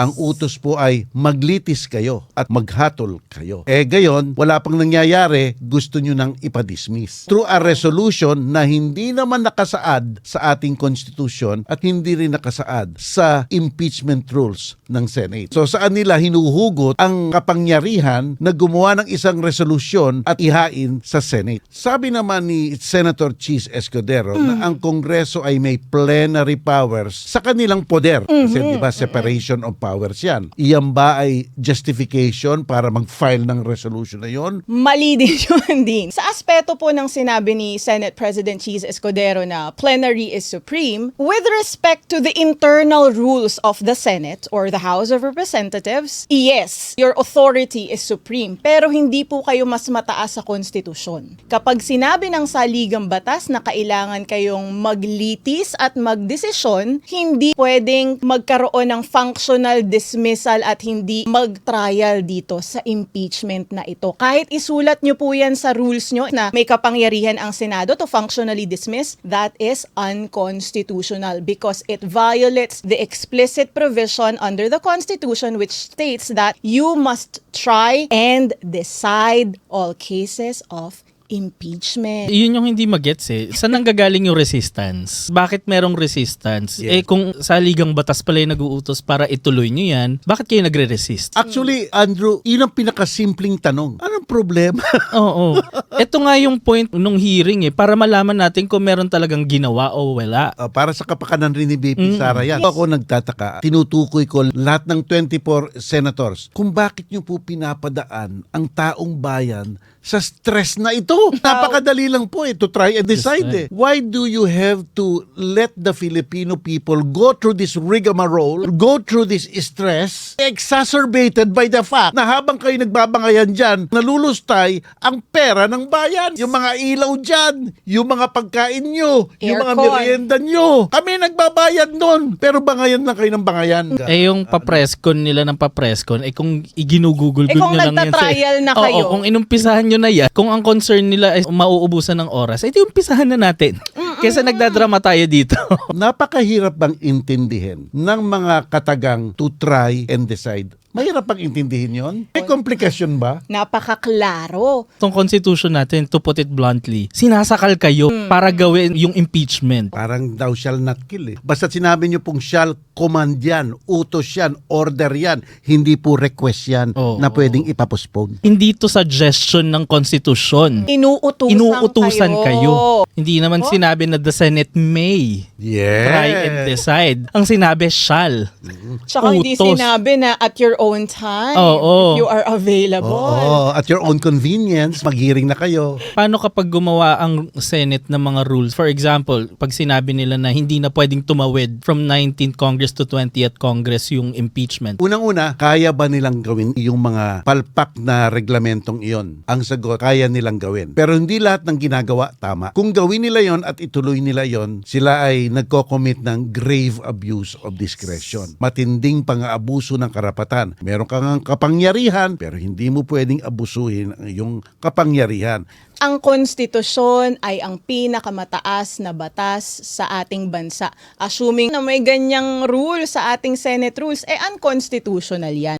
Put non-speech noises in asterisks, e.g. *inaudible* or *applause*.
Ang utos po ay maglitis kayo at maghatol kayo. Eh gayon, wala pang nangyayari, gusto nyo nang ipadismiss. Through a resolution na hindi naman nakasaad sa ating konstitusyon at hindi rin nakasaad sa impeachment rules ng Senate. So saan nila hinuhugot ang kapangyarihan na gumawa ng isang resolusyon at ihain sa Senate. Sabi naman ni Senator Cheese Escudero na ang Kongreso ay may plenary powers sa kanilang poder. Kasi di ba separation of powers yan. Iyan ba ay justification para mag-file ng resolution na yon? Mali *laughs* din yun din. Sa aspeto po ng sinabi ni Senate President Cheese Escudero na plenary is supreme, with respect to the internal rules of the Senate or the House of Representatives, yes, your authority is supreme. Pero hindi po kayo mas mataas sa konstitusyon. Kapag sinabi ng saligang batas na kailangan kayong maglitis at magdesisyon, hindi pwedeng magkaroon ng functional dismissal at hindi mag-trial dito sa impeachment na ito. Kahit isulat nyo po yan sa rules nyo na may kapangyarihan ang Senado to functionally dismiss, that is unconstitutional because it violates the explicit provision under the Constitution which states that you must try and decide all cases of impeachment. Yun yung hindi magets eh. Saan nanggagaling yung resistance? Bakit merong resistance? Yeah. Eh kung saligang batas pala yung nag-uutos para ituloy nyo yan, bakit kayo nagre-resist? Actually, Andrew, yun ang pinakasimpleng tanong. Anong problema? *laughs* Oo. Ito nga yung point nung hearing eh, para malaman natin kung meron talagang ginawa o wala. Uh, para sa kapakanan rin ni BP Sara yan. Ako nagtataka, tinutukoy ko lahat ng 24 senators kung bakit nyo po pinapadaan ang taong bayan sa stress na ito. Napakadali lang po eh, to try and decide eh. Why do you have to let the Filipino people go through this rigmarole, go through this stress, exacerbated by the fact na habang kayo nagbabangayan dyan, nalulustay ang pera ng bayan. Yung mga ilaw dyan, yung mga pagkain nyo, yung mga Aircon. merienda nyo. Kami nagbabayad nun, pero bangayan lang kayo ng bangayan. Eh yung papreskon nila ng papreskon, eh kung iginugugol Eh, kung nyo lang yan sa... nagtatrial na kayo. Oo, kung inumpisahan nyo na yan, kung ang concern nila ay mauubusan ng oras, eh di umpisahan na natin. Kesa nagdadrama tayo dito. *laughs* Napakahirap bang intindihin ng mga katagang to try and decide? Mahirap bang intindihin yon? May komplikasyon ba? Napakaklaro. Itong constitution natin, to put it bluntly, sinasakal kayo para gawin yung impeachment. Parang thou shall not kill eh. Basta sinabi niyo pong shall, command yan, utos yan, order yan, hindi po request yan Oo. na pwedeng ipapospone. Hindi to suggestion ng konstitusyon. Inuutusan, Inuutusan kayo. Hindi naman Oh. sinabi na the Senate may Yeah. try and decide. Ang sinabi, shall. Tsaka hindi Utos. sinabi na at your own time, Oo. if you are available. Oo, at your own convenience, maghiring na kayo. Paano kapag gumawa ang Senate ng mga rules? For example, pag sinabi nila na hindi na pwedeng tumawid from 19th Congress to 20th Congress yung impeachment. Unang-una, kaya ba nilang gawin yung mga palpak na reglamentong iyon? Ang sagot, kaya nilang gawin. Pero hindi lahat ng ginagawa tama. Kung gawin nila yon at ituloy nila yon, sila ay nagko-commit ng grave abuse of discretion. Matinding pang-aabuso ng karapatan. Meron kang kapangyarihan, pero hindi mo pwedeng abusuhin ang iyong kapangyarihan. Ang konstitusyon ay ang pinakamataas na batas sa ating bansa. Assuming na may ganyang rule sa ating Senate rules, eh unconstitutional yan.